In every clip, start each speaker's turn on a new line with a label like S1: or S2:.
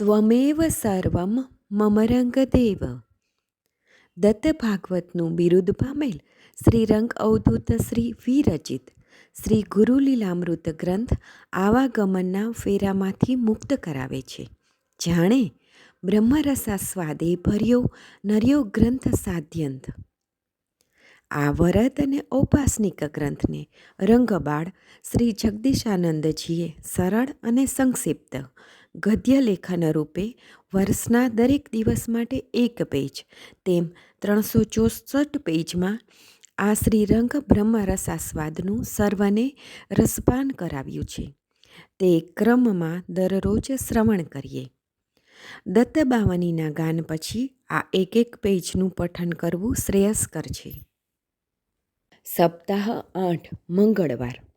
S1: ત્વમેવ સર્વમ મમરંગદેવ દત્ત ભાગવતનું બિરુદ પામેલ શ્રી રંગ અવધૂત શ્રી વિરચિત શ્રી ગુરુલીલામૃત ગ્રંથ આવાગમનના ફેરામાંથી મુક્ત કરાવે છે જાણે બ્રહ્મરસાસ્વાદે ભર્યો નર્યો ગ્રંથ સાધ્યંત આ વરત અને ઔપાસનિક ગ્રંથને રંગબાળ શ્રી જગદીશાનંદજીએ સરળ અને સંક્ષિપ્ત ગદ્ય લેખન રૂપે વર્ષના દરેક દિવસ માટે એક પેજ. તેમ ત્રણસો ચોસઠ પેજમાં આ શ્રીરંગ બ્રહ્મરસાસ્વાદનું સર્વને રસપાન કરાવ્યું છે. તે ક્રમમાં દરરોજ શ્રવણ કરીએ. દત્તબાવનીના ગાન પછી આ એક એક પેજનું પઠન કરવું શ્રેયસ્કર છે. સપ્તાહ આઠ મંગળવાર.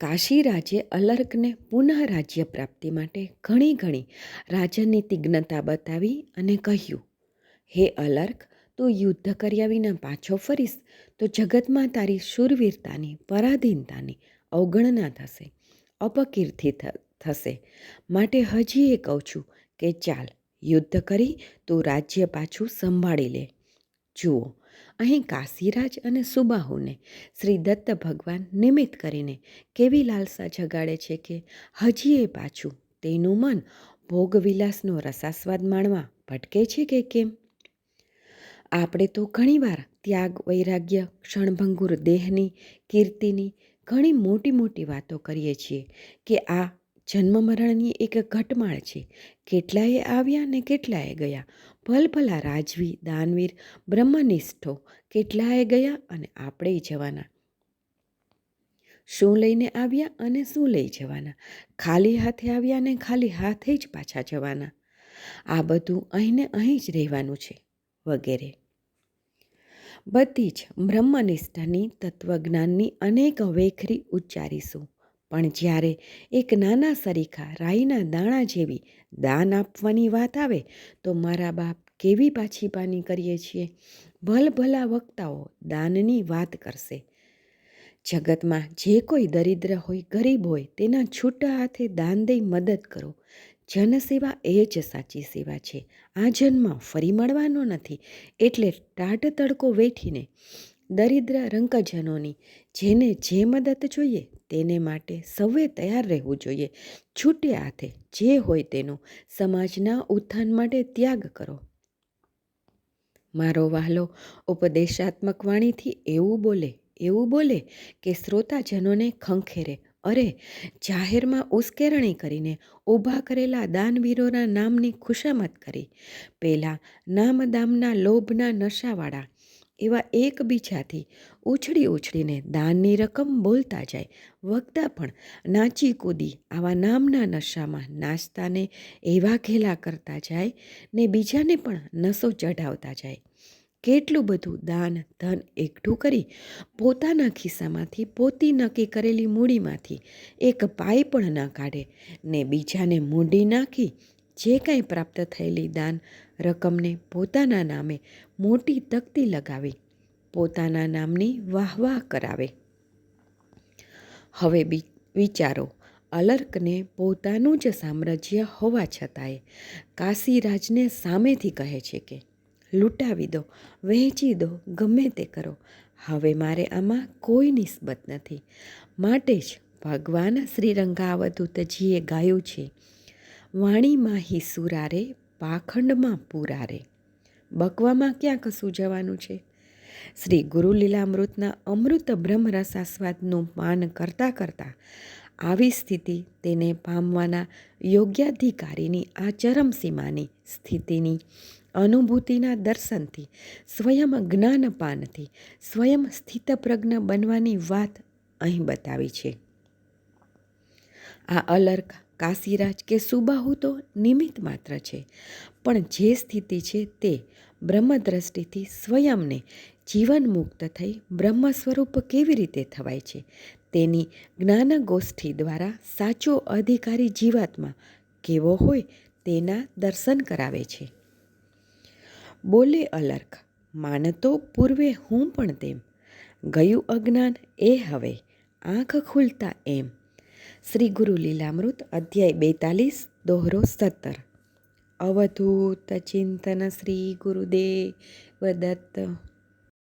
S1: કાશી રાજે અલર્કને પુનઃ રાજ્ય પ્રાપ્તિ માટે ઘણી ઘણી રાજનીતિજ્ઞતા બતાવી અને કહ્યું, હે અલર્ક, તું યુદ્ધ કર્યા વિના પાછો ફરીશ, તો જગતમાં તારી શૂરવીરતાની, પરાધીનતાની અવગણના થશે, અપકીર્તિ થશે. માટે હજી એ કહું છું કે ચાલ, યુદ્ધ કરી તું રાજ્ય પાછું સંભાળી લે. જુઓ અહીં કાશીરાજ અને સુબાહુને શ્રી દત્ત ભગવાન નિમિત્ત કરીને કેવી લાલસા જગાડે છે કે હજી એ પાછું તેનું મન ભોગવિલાસનો રસાસ્વાદ માણવા ભટકે છે કે કેમ? આપણે તો ઘણીવાર ત્યાગ, વૈરાગ્ય, ક્ષણભંગુર દેહની, કીર્તિની ઘણી મોટી મોટી વાતો કરીએ છીએ કે આ જન્મ મરણની એક ઘટમાળ છે. કેટલાએ આવ્યા ને કેટલાએ ગયા? ભલભલા રાજવી, દાનવીર, બ્રહ્મનિષ્ઠો કેટલાએ ગયા અને આપણે જવાના? શું લઈને આવ્યા અને શું લઈ જવાના? ખાલી હાથે આવ્યા ને ખાલી હાથે જ પાછા જવાના? આ બધું અહીંને અહીં જ રહેવાનું છે, વગેરે. બધી જ બ્રહ્મનિષ્ઠાની તત્વજ્ઞાનની અનેક વેખરી ઉચ્ચારીશું. પણ જ્યારે એક નાના સરીખા રાઈના દાણા જેવી દાન આપવાની વાત આવે, તો મારા બાપ કેવી પાછી પાની કરીએ છીએ? ભલભલા વક્તાઓ દાનની વાત કરશે. જગતમાં જે કોઈ દરિદ્ર હોય, ગરીબ હોય, તેના છૂટા હાથે દાન દઈ મદદ કરો. જનસેવા એ જ સાચી સેવા છે. આ જન્મ ફરી મળવાનો નથી. એટલે ટાટ તડકો વેઠીને દરિદ્ર રંકજનોની જેને જે મદદ જોઈએ તેને માટે સૌએ તૈયાર રહેવું જોઈએ. છૂટે હાથે જે હોય તેનો સમાજના ઉત્થાન માટે ત્યાગ કરો. મારો વહાલો ઉપદેશાત્મક વાણીથી એવું બોલે એવું બોલે કે શ્રોતાજનોને ખંખેરે, અરે, જાહેરમાં ઉશ્કેરણી કરીને ઊભા કરેલા દાનવીરોના નામની ખુશામત કરી. પહેલાં નામદામના લોભના નશાવાળા એવા એકબીજાથી ઉછળી ઉછળીને દાનની રકમ બોલતા જાય. વક્તા પણ નાચી કૂદી આવા નામના નશામાં નાચતાને એવા ઘેલા કરતા જાય ને બીજાને પણ નસો ચઢાવતા જાય. કેટલું બધું દાન, ધન એકઠું કરી પોતાના ખિસ્સામાંથી, પોતી નક્કી કરેલી મૂડીમાંથી એક પાઈ પણ ના કાઢે ને બીજાને મૂડી નાખી જે કાંઈ પ્રાપ્ત થયેલી દાન રકમને પોતાના નામે મોટી તકતી લગાવી, પોતાના નામની વાહ વાહ કરાવે. હવે વિચારો, અલર્કને પોતાનું જ સામ્રાજ્ય હોવા છતાંય કાશીરાજને સામેથી કહે છે કે, લૂંટાવી દો, વહેંચી દો, ગમે તે કરો. હવે મારે આમાં કોઈ નિસ્બત નથી. માટે જ ભગવાન શ્રી રંગાવધૂતજીએ ગાયું છે વાણીમાં હિ સુરારે, પાખંડમાં પુરારે. બકવામાં ક્યાં કશું જવાનું છે? શ્રી ગુરુલીલામૃતના અમૃત બ્રહ્મ રસાસ્વાદનું પાન કરતાં કરતાં આવી સ્થિતિ તેને પામવાના યોગ્યાધિકારીની આ ચરમસીમાની સ્થિતિની અનુભૂતિના દર્શનથી, સ્વયં જ્ઞાનપાનથી, સ્વયં સ્થિતપ્રજ્ઞ બનવાની વાત અહીં બતાવી છે. આ અલર્ક કાશીરાજ કે સુબાહુ તો નિમિત્ત માત્ર છે. પણ જે સ્થિતિ છે તે બ્રહ્મદ્રષ્ટિથી સ્વયંને જીવન મુક્ત થઈ બ્રહ્મ સ્વરૂપ કેવી રીતે થવાય છે? તેની જ્ઞાનગોષ્ઠી દ્વારા સાચો અધિકારી જીવાત્મા કેવો હોય તેના દર્શન કરાવે છે. બોલે અલર્ક માનતો પૂર્વે હું પણ તેમ. ગયું અજ્ઞાન એ હવે. આંખ ખુલતા એમ. શ્રી ગુરુ લીલામૃત અધ્યાય બેતાલીસ દોહરો સત્તર. અવધૂત ચિંતન શ્રી ગુરુદેવ દત્ત.